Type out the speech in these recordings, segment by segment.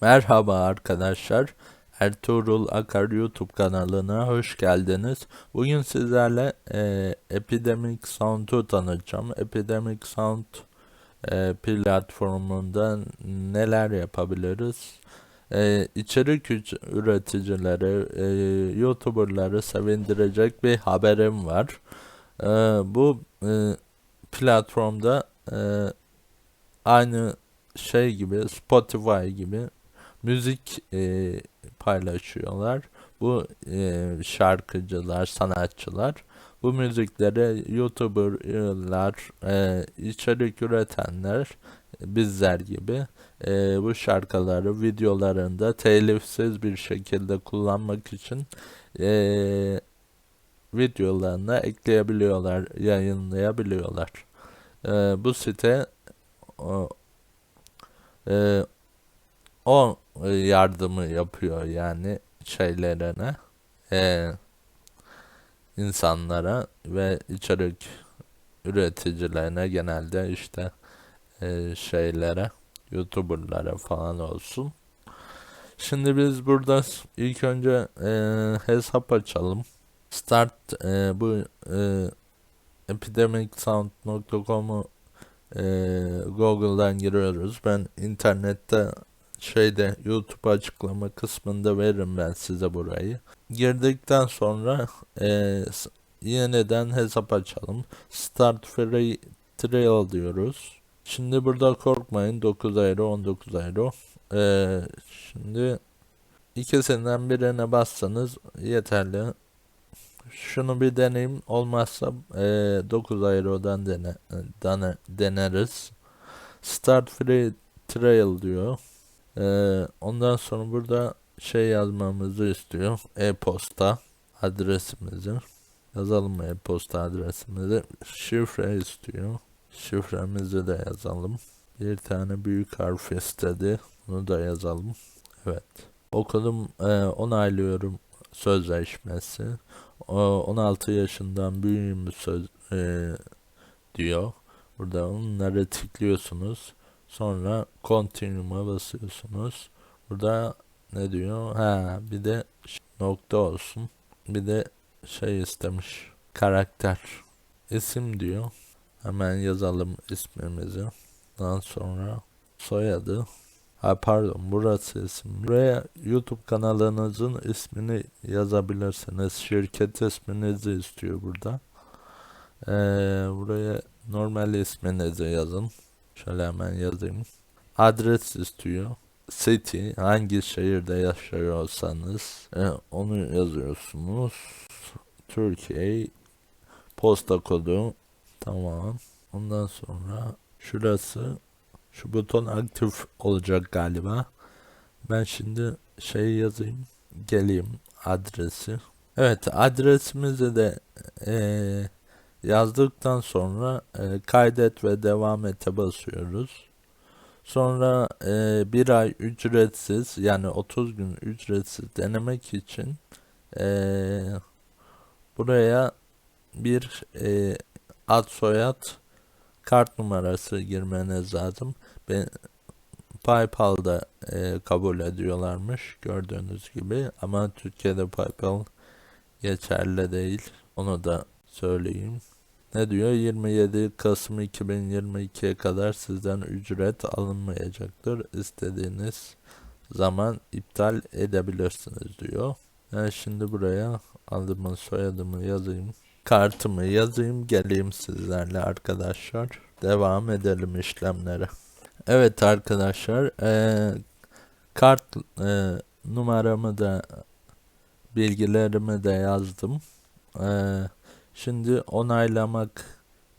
Merhaba arkadaşlar. Ertuğrul Akar YouTube kanalına hoş geldiniz. Bugün sizlerle e, Epidemic Sound'u tanıtacağım. Epidemic Sound e, platformunda neler yapabiliriz? E, içerik üreticileri, e, YouTuberları sevindirecek bir haberim var. E, bu e, platformda e, aynı şey gibi Spotify gibi müzik e, paylaşıyorlar. Bu e, şarkıcılar, sanatçılar bu müzikleri YouTuber'lar, e, içerik üretenler bizler gibi e, bu şarkıları videolarında telifsiz bir şekilde kullanmak için e, videolarına ekleyebiliyorlar, yayınlayabiliyorlar. E, bu site o, e, o yardımı yapıyor yani şeylerine e, insanlara ve içerik üreticilerine genelde işte e, şeylere youtuberlara falan olsun. Şimdi biz burada ilk önce e, hesap açalım. Start e, bu e, epidemicsound.com'u e, Google'dan giriyoruz. Ben internette şeyde YouTube açıklama kısmında veririm ben size burayı. Girdikten sonra e, yeniden hesap açalım. Start free trial diyoruz. Şimdi burada korkmayın 9 euro 19 euro. E, şimdi ikisinden birine bassanız yeterli. Şunu bir deneyim olmazsa e, 9 eurodan dene, dene, deneriz. Start free trial diyor. Ee, ondan sonra burada şey yazmamızı istiyor. E-posta adresimizi. Yazalım e-posta adresimizi. Şifre istiyor. Şifremizi de yazalım. Bir tane büyük harf istedi. Bunu da yazalım. Evet. Okudum e, onaylıyorum sözleşmesi. O, 16 yaşından büyüğüm söz e, diyor. Burada onları tıklıyorsunuz. Sonra continue'a basıyorsunuz. Burada ne diyor? Ha bir de nokta olsun. Bir de şey istemiş. Karakter. İsim diyor. Hemen yazalım ismimizi. Daha sonra soyadı. Ha pardon burası isim. Buraya YouTube kanalınızın ismini yazabilirsiniz. Şirket isminizi istiyor burada. Ee, buraya normal isminizi yazın. Şöyle hemen yazayım. Adres istiyor. City hangi şehirde yaşıyorsanız e, onu yazıyorsunuz. Türkiye posta kodu tamam. Ondan sonra şurası şu buton aktif olacak galiba. Ben şimdi şey yazayım. Geleyim adresi. Evet adresimizi de eee yazdıktan sonra e, kaydet ve devam ete basıyoruz. Sonra e, bir ay ücretsiz yani 30 gün ücretsiz denemek için e, buraya bir e, ad soyad kart numarası girmeniz lazım. Ben PayPal'da e, kabul ediyorlarmış gördüğünüz gibi ama Türkiye'de PayPal geçerli değil. Onu da söyleyeyim. Ne diyor? 27 Kasım 2022'ye kadar sizden ücret alınmayacaktır. İstediğiniz zaman iptal edebilirsiniz diyor. Ben şimdi buraya adımı soyadımı yazayım. Kartımı yazayım geleyim sizlerle arkadaşlar. Devam edelim işlemlere. Evet arkadaşlar eee, kart eee, numaramı da bilgilerimi de yazdım. Eee Şimdi onaylamak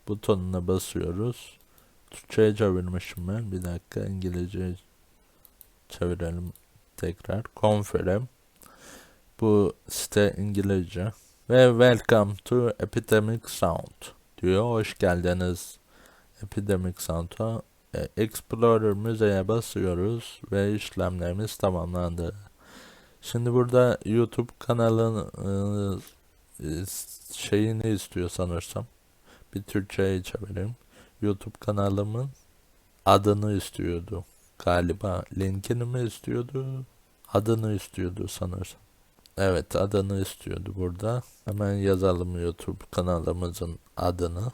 butonuna basıyoruz. Türkçe'ye çevirmişim ben. Bir dakika İngilizce çevirelim tekrar. Confirm. Bu site İngilizce. Ve welcome to Epidemic Sound diyor. Hoş geldiniz Epidemic Sound'a. E, Explorer müzeye basıyoruz ve işlemlerimiz tamamlandı. Şimdi burada YouTube kanalın e, şeyini istiyor sanırsam. Bir Türkçe'ye çevireyim. YouTube kanalımın adını istiyordu. galiba. Linkini mi istiyordu? Adını istiyordu sanırsam. Evet adını istiyordu burada. Hemen yazalım YouTube kanalımızın adını.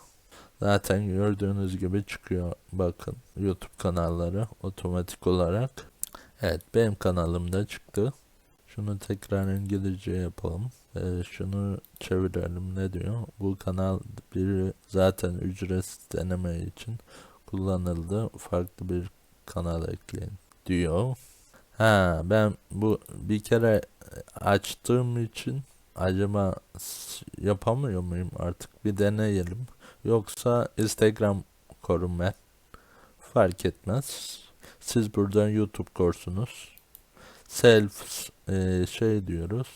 Zaten gördüğünüz gibi çıkıyor bakın YouTube kanalları otomatik olarak. Evet benim kanalımda çıktı. Şunu tekrar İngilizce yapalım. Ee, şunu çevirelim ne diyor? Bu kanal bir zaten ücretsiz deneme için kullanıldı. Farklı bir kanal ekleyin diyor. Ha ben bu bir kere açtığım için acaba yapamıyor muyum artık bir deneyelim. Yoksa Instagram korun. Fark etmez. Siz buradan YouTube korsunuz. Self e, şey diyoruz.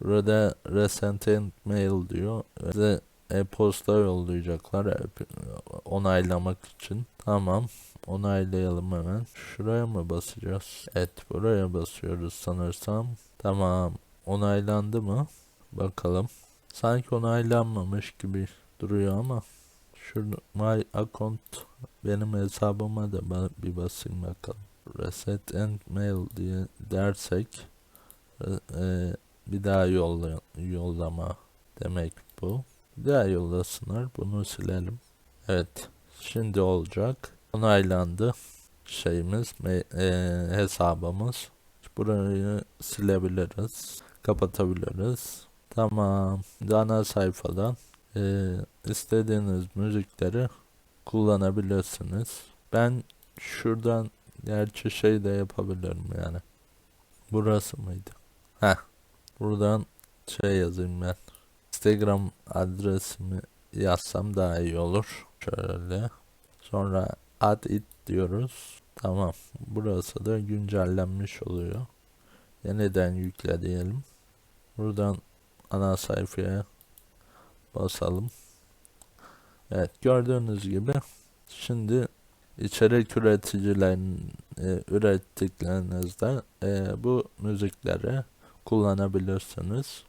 Burada recent mail diyor. Bize e-posta yollayacaklar e, onaylamak için. Tamam. Onaylayalım hemen. Şuraya mı basacağız? Evet buraya basıyoruz sanırsam. Tamam. Onaylandı mı? Bakalım. Sanki onaylanmamış gibi duruyor ama. Şurada my account benim hesabıma da bir basayım bakalım. Reset and mail diye dersek e, e, bir daha yolla, yollama demek bu. Bir daha yollasınlar. Bunu silelim. Evet. Şimdi olacak. Onaylandı. Şeyimiz, e, hesabımız. Burayı silebiliriz. Kapatabiliriz. Tamam. Ana sayfadan e, istediğiniz müzikleri kullanabilirsiniz. Ben şuradan gerçi şey de yapabilirim yani. Burası mıydı? Heh. Buradan şey yazayım ben. Instagram adresimi yazsam daha iyi olur. Şöyle. Sonra add it diyoruz. Tamam. Burası da güncellenmiş oluyor. Yeniden yükle diyelim. Buradan ana sayfaya basalım. Evet gördüğünüz gibi şimdi içerik üreticilerin e, ürettiklerinizde e, bu müzikleri kullanabilirsiniz.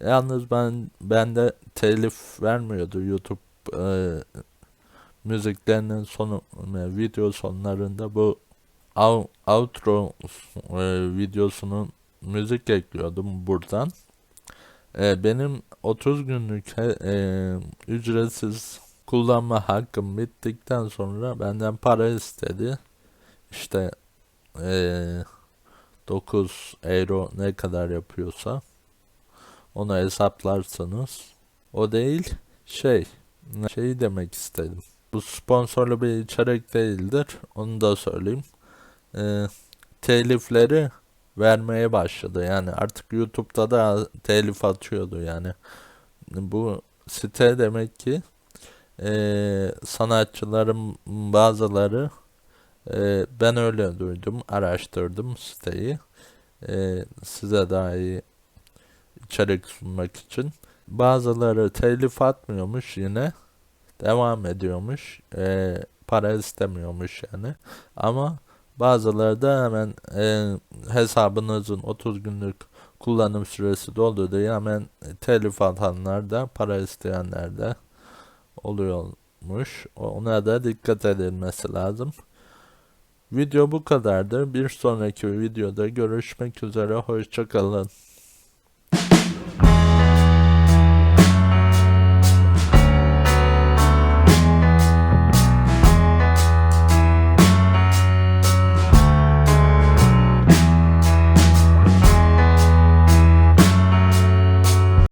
Yalnız ben bende telif vermiyordu YouTube e, müziklerinin sonu e, video sonlarında bu out- outro e, videosunun müzik ekliyordum buradan. E, benim 30 günlük e, ücretsiz kullanma hakkım bittikten sonra benden para istedi. İşte e, 9 euro ne kadar yapıyorsa onu hesaplarsınız. O değil şey şey demek istedim. Bu sponsorlu bir içerik değildir. Onu da söyleyeyim. E, telifleri vermeye başladı. Yani artık YouTube'da da telif atıyordu yani. Bu site demek ki eee, sanatçıların bazıları eee, ben öyle duydum, araştırdım siteyi. Eee, size daha iyi içerik sunmak için. Bazıları telif atmıyormuş yine. Devam ediyormuş. Eee, para istemiyormuş yani. Ama Bazıları da hemen e, hesabınızın 30 günlük kullanım süresi doldu diye hemen telif atanlar da para isteyenler de oluyormuş. Ona da dikkat edilmesi lazım. Video bu kadardı. Bir sonraki videoda görüşmek üzere. Hoşçakalın.